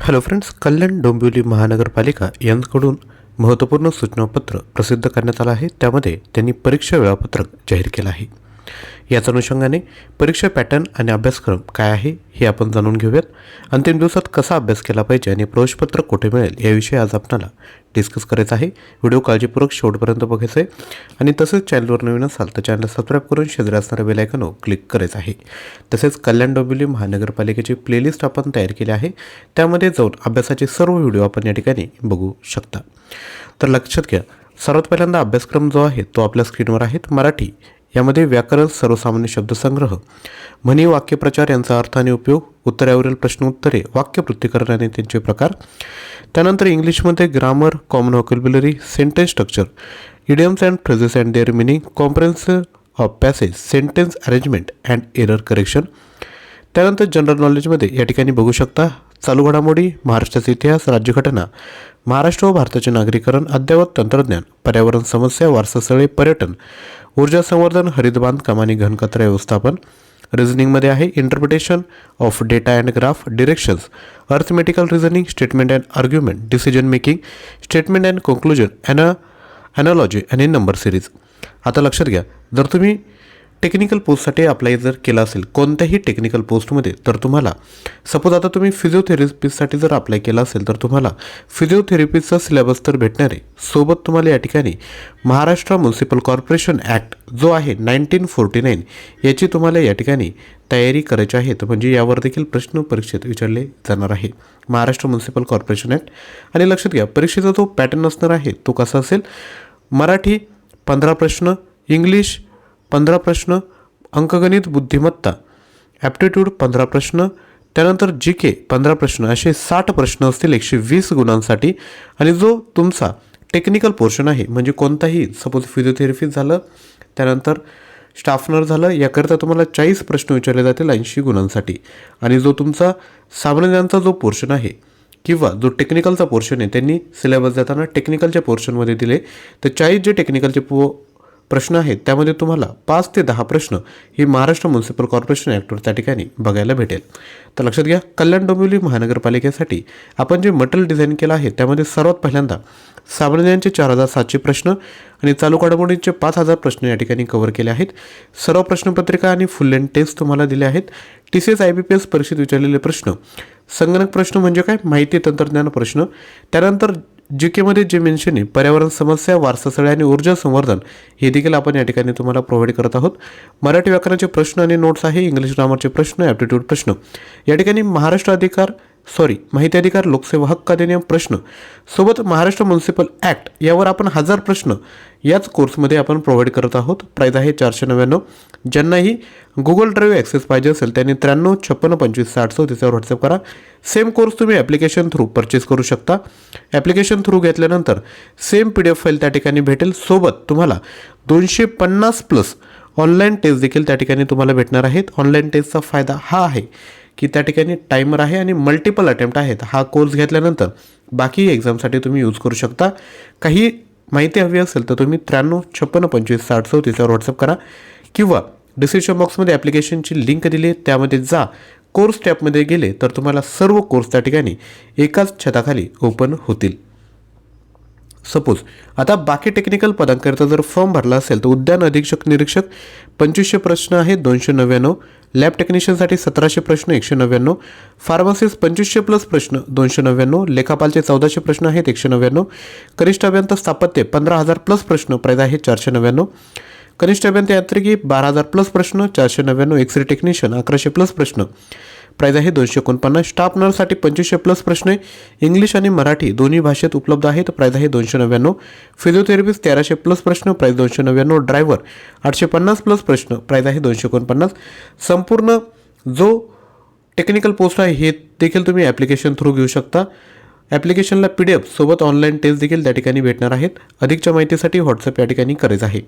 Hello friends Kalyan Dombivli महानगरपालिका यांकडून महत्त्वपूर्ण सूचनापत्र प्रसिद्ध करण्यात आलं आहे. त्यामध्ये त्यांनी परीक्षा वेळापत्रक जाहीर केलं आहे. याच अनुषंगाने परीक्षा पॅटर्न आणि अभ्यासक्रम काय आहे हे आपण जाणून घेऊयात. अंतिम दिवसात कसा अभ्यास केला पाहिजे आणि प्रवेशपत्र कुठे मिळेल याविषयी आज आपल्याला डिस्कस करायचं आहे. व्हिडिओ काळजीपूर्वक शेवटपर्यंत बघायचं आहे आणि तसेच चॅनलवर नवीन असाल तर चॅनल सबस्क्राईब करून शेजारी असणाऱ्या बेलायकनवर क्लिक करायचं आहे. तसेच कल्याण डोंबिवली महानगरपालिकेची प्लेलिस्ट आपण तयार केली आहे. त्यामध्ये जाऊन अभ्यासाचे सर्व व्हिडिओ आपण या ठिकाणी बघू शकता. तर लक्षात घ्या सर्वात पहिल्यांदा अभ्यासक्रम जो आहे तो आपल्या स्क्रीनवर आहे. मराठी यामध्ये व्याकरण सर्वसामान्य शब्दसंग्रह म्हणी वाक्यप्रचार यांचा अर्थ आणि उपयोग उत्तरावरील प्रश्नोत्तरे उत्तरे आणि त्यांचे प्रकार. त्यानंतर इंग्लिशमध्ये grammar common vocabulary sentence structure idioms and phrases and their meaning comprehension of passage sentence arrangement and error correction त्यानंतर जनरल नॉलेजमध्ये या ठिकाणी बघू शकता चालू घडामोडी महाराष्ट्राचा इतिहास राज्यघटना महाराष्ट्र व भारताचे नागरीकरण अद्ययावत तंत्रज्ञान पर्यावरण समस्या वारसास्थळे पर्यटन ऊर्जा संवर्धन हरित बांधकाम आणि घनकचरा व्यवस्थापन. रिझनिंगमध्ये आहे interpretation of data and graph directions arithmetical reasoning statement and argument decision making statement and conclusion Anna analogy in number series आता लक्षात घ्या. जर तुम्ही टेक्निकल पोस्टसाठी अप्लाय जर केला असेल कोणत्याही टेक्निकल पोस्टमध्ये तर तुम्हाला सपोज आता तुम्ही फिजिओथेरपिस्टसाठी जर अप्लाय केला असेल तर तुम्हाला फिजिओथेरपिस्टचा सिलेबस तर भेटणार आहे. सोबत तुम्हाला या ठिकाणी महाराष्ट्र म्युन्सिपल कॉर्पोरेशन ॲक्ट जो आहे नाईन्टीन फोर्टी नाईन याची तुम्हाला या ठिकाणी तयारी करायची आहे. तर म्हणजे यावर देखील प्रश्न परीक्षेत विचारले जाणार आहे. महाराष्ट्र म्युन्सिपल कॉर्पोरेशन ॲक्ट आणि लक्षात घ्या परीक्षेचा जो पॅटर्न असणार आहे तो कसा असेल? मराठी पंधरा प्रश्न इंग्लिश पंधरा प्रश्न अंकगणित बुद्धिमत्ता. ॲप्टिट्यूड पंधरा प्रश्न. त्यानंतर जी के पंधरा प्रश्न. असे साठ प्रश्न असतील एकशे वीस गुणांसाठी. आणि जो तुमचा टेक्निकल पोर्शन आहे म्हणजे कोणताही सपोज फिजिओथेरपी झालं त्यानंतर स्टाफनर झालं याकरिता तुम्हाला चाळीस प्रश्न विचारले जातील ऐंशी गुणांसाठी. आणि जो तुमचा सामान्यांचा जो पोर्शन आहे किंवा जो टेक्निकलचा पोर्शन आहे त्यांनी सिलेबस जाताना टेक्निकलच्या पोर्शनमध्ये दिले. तर चाळीस जे टेक्निकलचे पो प्रश्न आहेत त्यामध्ये तुम्हाला पाच ते दहा प्रश्न ही महाराष्ट्र म्युन्सिपल कॉर्पोरेशन ॲक्टवर त्या ठिकाणी बघायला भेटेल. तर लक्षात घ्या कल्याण डोंबिवली महानगरपालिकेसाठी आपण जे मटेरियल डिझाईन केलं आहे त्यामध्ये सर्वात पहिल्यांदा सामान्यांचे चार हजार सातशे प्रश्न आणि चालू घडामोडींचे पाच हजार प्रश्न या ठिकाणी कव्हर केले आहेत. सर्व प्रश्नपत्रिका आणि फुल लेंथ टेस्ट तुम्हाला दिले आहेत. T C S I B P S परीक्षेत विचारलेले प्रश्न संगणक प्रश्न म्हणजे काय? माहिती तंत्रज्ञान प्रश्न. त्यानंतर जी केमध्ये जे मेन्शन आहे पर्यावरण समस्या वारसास्थळे आणि ऊर्जा संवर्धन हे देखील आपण या ठिकाणी तुम्हाला प्रोव्हाइड करत आहोत. मराठी व्याकरणाचे प्रश्न आणि नोट्स आहे इंग्लिश ग्रामरचे प्रश्न ॲप्टिट्यूड प्रश्न. या ठिकाणी महाराष्ट्र अधिकार सॉरी माहिती अधिकार लोकसेवा हक्क अधिनियम प्रश्न सोबत महाराष्ट्र म्युन्सिपल ॲक्ट यावर आपण हजार प्रश्न याच कोर्समध्ये आपण प्रोव्हाइड करत आहोत. प्राईज आहे चारशे नव्याण्णव. ज्यांनाही गुगल ड्राईव्ह ॲक्सेस पाहिजे असेल त्यांनी त्र्याण्णव छप्पन्न पंचवीस साठ सौ त्याच्यावर व्हॉट्सअप करा. सेम कोर्स तुम्ही ॲप्लिकेशन थ्रू परचेस करू शकता. ॲप्लिकेशन थ्रू घेतल्यानंतर same P D F file त्या ठिकाणी भेटेल. सोबत तुम्हाला दोनशे पन्नास प्लस ऑनलाईन टेस्ट देखील त्या ठिकाणी तुम्हाला भेटणार आहेत. ऑनलाईन टेस्टचा फायदा हा आहे की त्या ठिकाणी टायमर आहे आणि मल्टिपल अटेम्प्ट आहेत. हा कोर्स घेतल्यानंतर बाकी एक्झामसाठी तुम्ही यूज करू शकता. काही माहिती हवी असेल तर तुम्ही त्र्याण्णव छप्पन्न पंचवीस साठ चौतीसवर व्हॉट्सअप करा किंवा डिस्क्रिप्शन बॉक्समध्ये ॲप्लिकेशनची लिंक दिली आहे त्यामध्ये जा. कोर्स टॅपमध्ये गेले तर तुम्हाला सर्व कोर्स त्या ठिकाणी एकाच छताखाली ओपन होतील. सपोज. आता बाकी टेक्निकल पदांकरिता जर फॉर्म भरला असेल तर उद्यान अधीक्षक निरीक्षक पंचवीसशे प्रश्न आहेत दोनशे नव्याण्णव. लॅब टेक्निशियनसाठी सतराशे प्रश्न एकशे नव्याण्णव. फार्मासिस्ट पंचवीसशे प्लस प्रश्न दोनशे नव्याण्णव. लेखापालचे चौदाशे प्रश्न आहेत एकशे नव्याण्णव. कनिष्ठ अभियंता स्थापत्य पंधरा हजार प्लस प्रश्न प्राईज आहे चारशे नव्याण्णव. कनिष्ठ अभियंता यांत्रिकी बारा हजार प्लस प्रश्न चारशे नव्याण्णव. एक्सरे टेक्निशियन अकराशे प्लस प्रश्न. प्राईज आहे दोनशे एकोणपन्नास. स्टाफ नर्ससाठी पंचवीसशे प्लस प्रश्न इंग्लिश आणि मराठी दोन्ही भाषेत उपलब्ध आहेत. प्राईज आहे दोनशे नव्याण्णव. फिजिओथेरपिस्ट तेराशे प्लस प्रश्न प्राईज दोनशे नव्याण्णव. ड्रायव्हर आठशे पन्नास प्लस प्रश्न प्राईज आहे दोनशे एकोणपन्नास. संपूर्ण जो टेक्निकल पोस्ट आहे हे देखील तुम्ही ॲप्लिकेशन थ्रू घेऊ शकता. ॲप्लिकेशनला पी डी एफ सोबत ऑनलाईन टेस्ट देखील त्या ठिकाणी भेटणार आहेत. अधिकच्या माहितीसाठी व्हॉट्सअप या ठिकाणी करायचं आहे.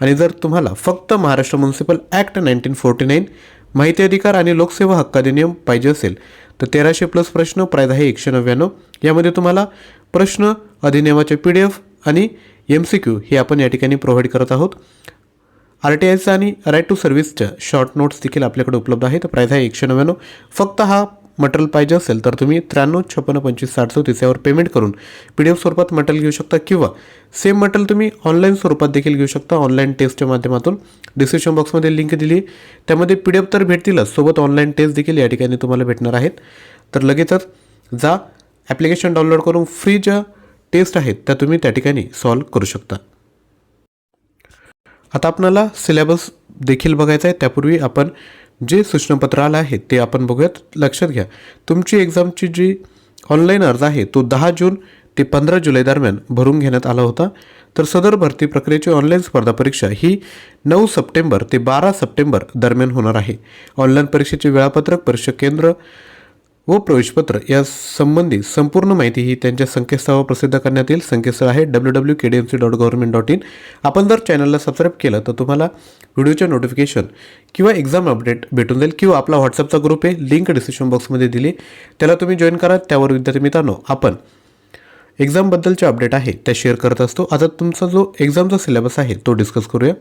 आणि जर तुम्हाला फक्त Maharashtra municipal act nineteen forty nine माहिती अधिकार आणि लोकसेवा हक्क अधिनियम पाहिजे असेल तर तेराशे प्लस प्रश्न प्राईज आहे एकशे नव्याण्णव. यामध्ये तुम्हाला प्रश्न अधिनियमाचे पी डी एफ आणि एम सी क्यू हे आपण या ठिकाणी प्रोव्हाइड करत आहोत. आर टी आयचा आणि राईट टू सर्व्हिसच्या शॉर्ट नोट्स देखील आपल्याकडे उपलब्ध आहेत. प्राईज आहे एकशे नव्याण्णव. फक्त हा मटेरियल पाहिजे असेल तर तुम्ही त्र्याण्णव छप्पन्न पंचवीस साठ चौतीस यावर पेमेंट करून पी डी एफ स्वरूपात मटेरियल घेऊ शकता किंवा सेम मटेरियल तुम्ही ऑनलाईन स्वरूपात देखील घेऊ शकता. ऑनलाईन टेस्टच्या माध्यमातून डिस्क्रिप्शन बॉक्समध्ये लिंक दिली त्यामध्ये पी डी एफ तर भेटतीलच. सोबत ऑनलाईन टेस्ट देखील या ठिकाणी तुम्हाला भेटणार आहेत. तर लगेचच जा ॲप्लिकेशन डाउनलोड करून फ्री ज्या टेस्ट आहेत त्या तुम्ही त्या ठिकाणी सॉल्व करू शकता. आता आपणाला सिलेबस देखील बघायचा आहे. त्यापूर्वी आपण जे सूचनापत्र आलं आहे ते आपण बघूयात. लक्षात घ्या. तुमची एक्झामची जी ऑनलाईन अर्ज आहे तो दहा जून ते पंधरा जुलै दरम्यान भरून घेण्यात आला होता. तर सदर भरती प्रक्रियेची ऑनलाईन स्पर्धा परीक्षा ही नऊ सप्टेंबर ते बारा सप्टेंबर दरम्यान होणार आहे. ऑनलाईन परीक्षेचे वेळापत्रक परीक्षा केंद्र व प्रवेशपत्र या संबंधी संपूर्ण माहिती ही त्यांच्या संकेतस्थळावर प्रसिद्ध करण्यात येईल. संकेतस्थळ आहे W W K D M C dot government dot in आपण जर चॅनलला सबस्क्राईब केलं तर तुम्हाला व्हिडिओचे नोटिफिकेशन किंवा एक्झाम अपडेट भेटून जाईल किंवा आपला व्हॉट्सअपचा ग्रुप आहे. लिंक डिस्क्रिप्शन बॉक्समध्ये दिली. त्याला तुम्ही जॉईन करा. त्यावर विद्यार्थी मित्रांनो आपण एक्झामबद्दलचे अपडेट आहे त्या शेअर करत असतो. आता तुमचा जो एक्झामचा सिलेबस आहे तो डिस्कस करूया.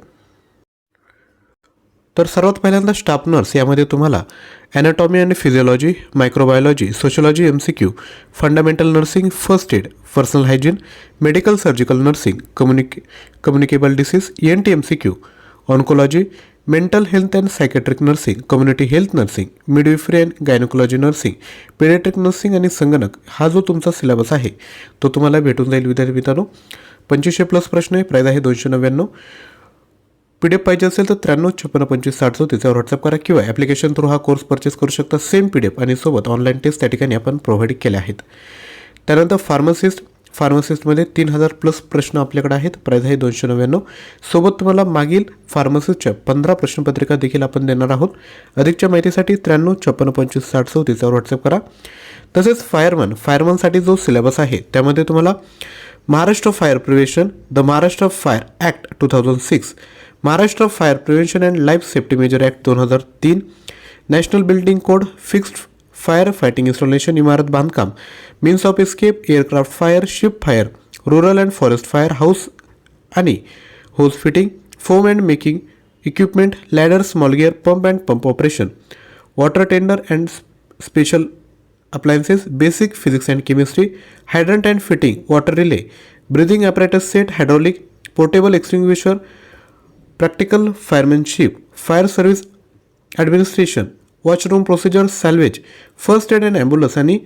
तर सर्वात पहिल्यांदा स्टाफ नर्स यामध्ये तुम्हाला anatomy and physiology microbiology sociology M C Q fundamental nursing first aid personal hygiene medical surgical nursing कम्युनिक communicable disease N T M C Q oncology mental health and psychiatric nursing community health nursing midwifery and gynaecology nursing paediatric nursing आणि संगणक. हा जो तुमचा syllabus आहे तो तुम्हाला भेटून जाईल विद्यार्थी मित्रांनो. पंचवीसशे प्लस प्रश्न आहे प्राईज आहे दोनशे नव्याण्णव. पी डी एफ पाहिजे असेल तर त्र्याण्णव छप्पन्न पंचवीस साठ त्याच्यावर व्हॉट्सअप करा किंवा ॲप्लिकेशन थ्रू हा कोर्स परचेस करू शकता. सेम पी डी एफ आणि सोबत ऑनलाईन टेस्ट त्या ठिकाणी आपण प्रोव्हाइड केले आहेत. त्यानंतर फार्मसिस्ट फार्मसिस्टमध्ये तीन हजार प्लस प्रश्न आपल्याकडे आहेत. प्राईज आहे दोनशे नव्याण्णव. सोबत तुम्हाला मागील फार्मसिस्टच्या पंधरा प्रश्नपत्रिका देखील आपण देणार आहोत. अधिकच्या माहितीसाठी त्र्याण्णव छप्पन्न पंचवीस साठ चौतीसवर व्हॉट्सअप करा. तसेच फायरमन फायरमनसाठी जो सिलेबस आहे त्यामध्ये तुम्हाला Maharashtra fire prevention the Maharashtra fire act two thousand six Maharashtra fire prevention and life safety measures act दोन हजार तीन national building code fixed fire fighting installation इमारत बांधकाम means of escape aircraft fire ship fire rural and forest fire house आणि hose fitting foam and making equipment ladder small gear pump and pump operation water tender and special appliances basic physics and chemistry hydrant and fitting water relay breathing apparatus set hydraulic portable extinguisher practical firemanship fire service administration watch room procedure salvage first aid and ambulance आणि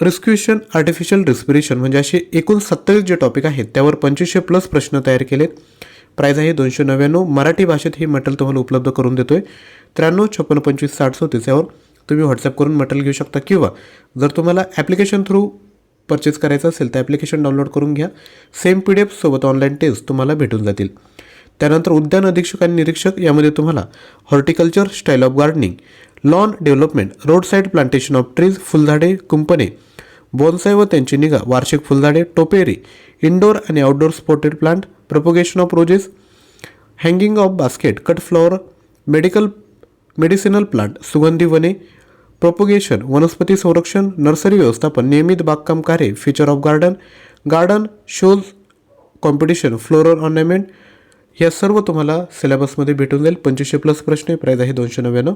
रिस्क्युशन artificial respiration म्हणजे असे एकूण सत्तावीस जे topic आहेत त्यावर पंचवीसशे plus प्रश्न तयार केलेत. प्राईज आहे दोनशे नव्याण्णव. मराठी भाषेत हे मटेरियल तुम्हाला उपलब्ध करून देतो आहे त्र्याण्णव छप्पन्न पंचवीस साठ सो यावर तुम्ही व्हॉट्सअप करून मटेरियल घेऊ शकता. किंवा जर तुम्हाला ॲप्लिकेशन थ्रू परचेस करायचं असेल तर ॲप्लिकेशन डाउनलोड करून घ्या. सेम पी डी एफ सोबत ऑनलाईन टेस्ट तुम्हाला भेटून जातील. त्यानंतर उद्यान अधीक्षक आणि निरीक्षक यामध्ये तुम्हाला horticulture style of gardening lawn development road side plantation of trees फुलझाडे कुंपणे बोनसाय व त्यांची निगा वार्षिक फुलझाडे टोपेरी इनडोअर आणि outdoor sported plant propagation of roses hanging of basket cut flower medical medicinal plant सुगंधी वने प्रोपोगेशन वनस्पती संरक्षण नर्सरी व्यवस्थापन नियमित बागकाम कार्य feature of garden garden shows competition floral ornament या सर्व तुम्हाला सिलेबसमध्ये भेटून जाईल. पंचवीसशे प्लस प्रश्न प्राईज आहे दोनशे नव्याण्णव.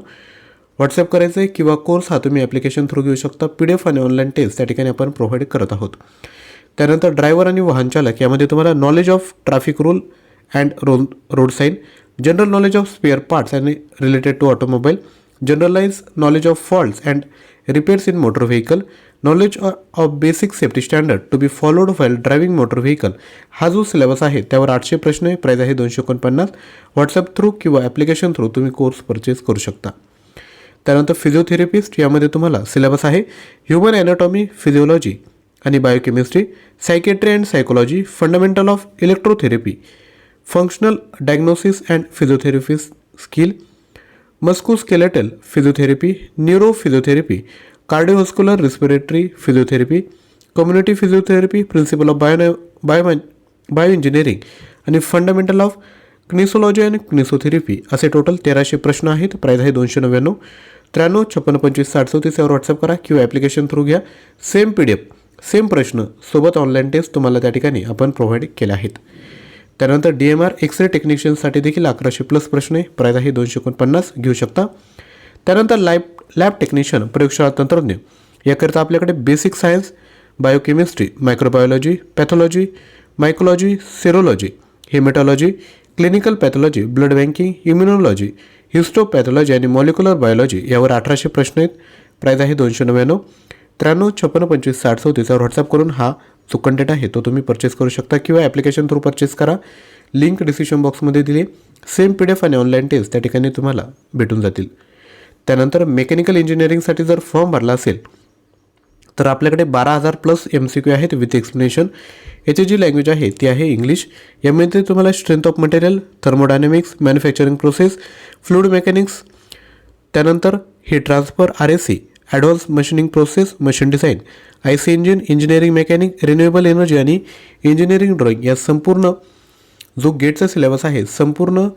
व्हॉट्सअप करायचं आहे किंवा कोर्स हा तुम्ही ॲप्लिकेशन थ्रू घेऊ शकता. पी डी एफ आणि ऑनलाईन टेस्ट त्या ठिकाणी आपण प्रोव्हाइड करत आहोत. त्यानंतर ड्रायव्हर आणि वाहन चालक यामध्ये तुम्हाला knowledge of traffic rule and road road sign general knowledge of spare parts आणि related to automobile generalized knowledge of faults and repairs in motor vehicle, knowledge of basic safety standard to be followed while driving motor vehicle हा जो syllabus आहे त्यावर आठशे प्रश्न आहे. Price आहे दोनशे एकोणपन्नास. व्हॉट्सअप थ्रू किंवा ॲप्लिकेशन थ्रू तुम्ही कोर्स परचेस करू शकता. त्यानंतर फिजिओथेरपिस्ट यामध्ये तुम्हाला सिलेबस आहे. ह्युमन ॲनाटॉमी फिजिओलॉजी आणि biochemistry psychiatry and psychology fundamental of electrotherapy functional diagnosis and physiotherapy skill musculoskeletal physiotherapy neuro physiotherapy cardiovascular respiratory physiotherapy community physiotherapy principle of bio bio bio engineering आणि fundamental of kinesiology आणि kinesiotherapy असे total तेराशे प्रश्न आहेत. Price आहे दोनशे नव्याण्णव. त्र्याण्णव छप्पन्न पंचवीस साठ चौतीस यावर व्हॉट्सअप करा किंवा ॲप्लिकेशन थ्रू घ्या. Same P D F same प्रश्न सोबत ऑनलाईन टेस्ट तुम्हाला त्या ठिकाणी आपण प्रोव्हाइड केले आहेत. त्यानंतर D M R X ray टेक्निशियनसाठी देखील अकराशे प्लस प्रश्न आहे. प्राईज आहे दोनशे एकोणपन्नास. घेऊ शकता. त्यानंतर लॅब लॅब टेक्निशियन प्रयोगशाळा तंत्रज्ञ. याकरिता आपल्याकडे basic science biochemistry microbiology pathology mycology serology haematology clinical pathology blood banking immunology histopathology आणि मॉलिक्युलर बायोलॉजी यावर अठराशे प्रश्न आहेत. प्राईज आहे दोनशे नव्याण्णव. त्र्याण्णव छप्पन्न पंचवीस साठ चौतीसवर व्हॉट्सअप करून हा जो कंटेंट आहे तो तुम्ही परचेस करू शकता किंवा ॲप्लिकेशन थ्रू परचेस करा. लिंक डिस्क्रिप्शन बॉक्समध्ये दिली. सेम पी डी एफ आणि ऑनलाईन टेस्ट त्या ठिकाणी तुम्हाला भेटून जातील. त्यानंतर मेकॅनिकल इंजिनिअरिंगसाठी जर फॉर्म भरला असेल तर आपल्याकडे बारा हजार प्लस एम सी क्यू आहेत विथ एक्सप्लेनेशन याची जी लँग्वेज आहे ती आहे इंग्लिश यामध्ये तुम्हाला strength of material thermodynamics manufacturing process fluid mechanics त्यानंतर हे transfer R S C advance machining process machine design I C engine engineering mechanic renewable energy आणि इंजिनिअरिंग ड्रॉइंग या संपूर्ण जो गेटचा सिलेबस आहे संपूर्ण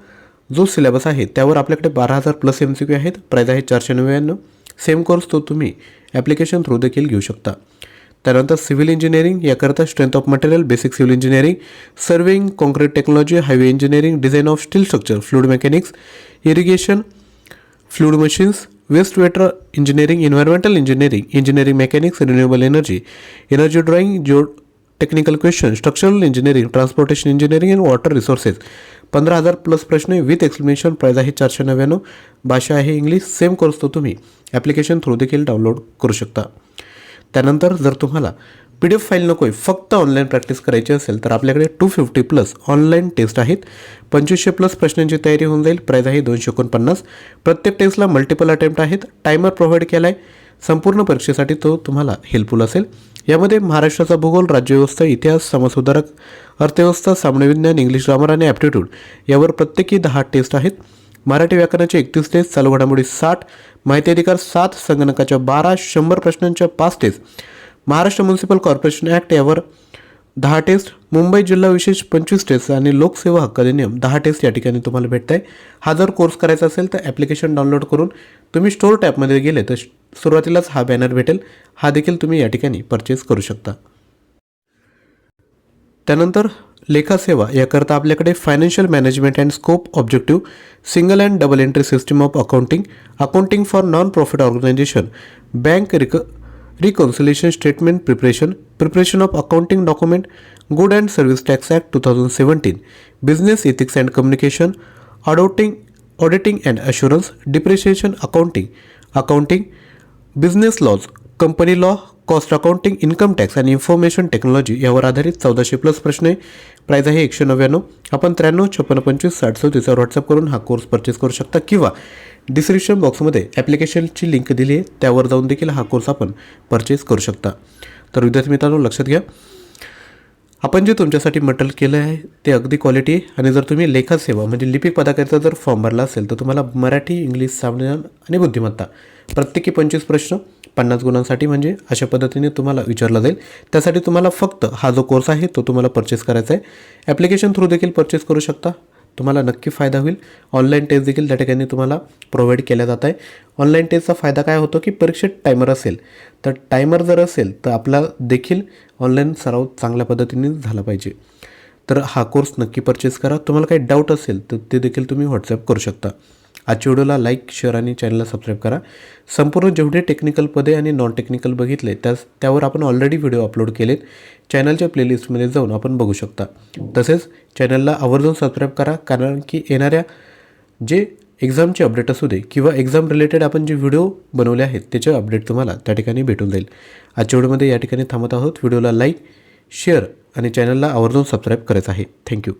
जो सिलेबस आहे त्यावर आपल्याकडे बारा हजार प्लस एम सी क्यू आहेत. प्राईज आहे चारशे नव्याण्णव. सेम कोर्स तो तुम्ही ॲप्लिकेशन थ्रू देखील घेऊ शकता. त्यानंतर सिव्हिल इंजिनिअरिंग याकरता strength of material basic civil engineering surveying concrete technology highway engineering design of steel structure fluid mechanics irrigation fluid machines waste water engineering environmental engineering engineering mechanics renewable energy energy drawing जो technical question structural engineering transportation engineering and water resources पंधरा हजार plus प्रश्न with explanation price आहे चारशे नव्याण्णव. भाषा आहे English. Same course तो तुम्ही. ॲप्लिकेशन थ्रू देखील डाउनलोड करू शकता. त्यानंतर जर तुम्हाला पी डी एफ फाईल नको आहे फक्त ऑनलाईन प्रॅक्टिस करायची असेल तर आपल्याकडे two fifty plus online test आहेत. पंचवीसशे प्लस प्रश्नांची तयारी होऊन जाईल. प्राईज आहे दोनशे एकोणपन्नास. प्रत्येक टेस्टला मल्टिपल अटेम्प्ट आहेत. टायमर प्रोव्हाइड केला आहे संपूर्ण परीक्षेसाठी तो तुम्हाला हेल्पफुल असेल. यामध्ये महाराष्ट्राचा भूगोल राज्यव्यवस्था इतिहास समाजसुधारक अर्थव्यवस्था सामान्यविज्ञान इंग्लिश ग्रामर आणि ॲप्टिट्यूड यावर प्रत्येकी दहा टेस्ट आहेत. मराठी व्याकरणाचे एकतीस टेस्ट चालू घडामोडी साठ माहिती अधिकार सात संगणकाच्या बारा शंभर प्रश्नांच्या पाच test Maharashtra municipal corporation act यावर दहा टेस्ट मुंबई जिल्हा विशेष पंचवीस टेस्ट आणि लोकसेवा हक्क अधिनियम दहा टेस्ट या ठिकाणी तुम्हाला भेटत आहे हा जर कोर्स करायचा असेल तर ॲप्लिकेशन डाउनलोड करून तुम्ही स्टोर टॅपमध्ये गेले तर सुरुवातीलाच हा बॅनर भेटेल. हा देखील तुम्ही या ठिकाणी परचेस करू शकता. त्यानंतर लेखासेवा याकरता आपल्याकडे financial management and scope objective single and double entry system of accounting accounting for non profit organisation bank rec reconciliation statement preparation preparation of accounting document good and service tax act two thousand seventeen business ethics and communication auditing auditing and assurance depreciation accounting accounting business laws company law cost accounting income tax आणि information technology यावर आधारित चौदाशे plus प्रश्न आहे. Price आहे एकशे नव्याण्णव. आपण त्र्याण्णव छप्पन्न पंचवीस साठ तिचा व्हॉट्सअप करून हा कोर्स परचेस करू शकता. किंवा डिस्क्रिप्शन बॉक्समध्ये ॲप्लिकेशनची लिंक दिली आहे. त्यावर जाऊन देखील हा कोर्स आपण परचेस करू शकता. तर विद्यार्थी मित्रांनो लक्षात घ्या. आपण जे तुमच्यासाठी मटेरियल केलं आहे ते अगदी क्वालिटी आहे. आणि जर तुम्ही लेखा सेवा म्हणजे लिपिक पदाकरिता जर फॉर्म भरला असेल तर तुम्हाला मराठी इंग्लिश सामान्य आणि बुद्धिमत्ता प्रत्येकी पंचवीस प्रश्न पन्नास गुणांसाठी म्हणजे अशा पद्धतीने तुम्हाला विचारला जाईल. त्यासाठी तुम्हाला फक्त हा जो कोर्स आहे तो तुम्हाला परचेस करायचा आहे. ॲप्लिकेशन थ्रू देखील परचेस करू शकता. तुम्हाला नक्की फायदा होईल. ऑनलाईन टेस्ट देखील त्या ठिकाणी तुम्हाला प्रोव्हाइड केल्या जात आहे ऑनलाईन टेस्टचा फायदा काय होतो की परीक्षेत टायमर असेल. तर टायमर जर असेल तर आपला देखील ऑनलाईन सराव चांगल्या पद्धतीने झाला पाहिजे. तर हा कोर्स नक्की परचेस करा. तुम्हाला काही डाऊट असेल तर ते देखील तुम्ही व्हॉट्सअप करू शकता. आजच्या व्हिडिओला लाईक शेअर आणि चॅनलला सबस्क्राईब करा. संपूर्ण जेवढे टेक्निकल पदे आणि नॉन टेक्निकल बघितले त्यास त्यावर आपण ऑलरेडी व्हिडिओ अपलोड केलेत. चॅनलच्या प्लेलिस्टमध्ये जाऊन आपण बघू शकता. तसेच चॅनलला आवर्जून सबस्क्राईब करा कारण की येणाऱ्या जे एक्झामचे अपडेट असू दे किंवा एक्झाम रिलेटेड आपण जे व्हिडिओ बनवले आहेत त्याचे अपडेट तुम्हाला त्या ठिकाणी भेटून जाईल. आजच्या व्हिडिओमध्ये या ठिकाणी थांबत आहोत. व्हिडिओला लाईक शेअर आणि चॅनलला आवर्जून सबस्क्राईब करायचं आहे. थँक्यू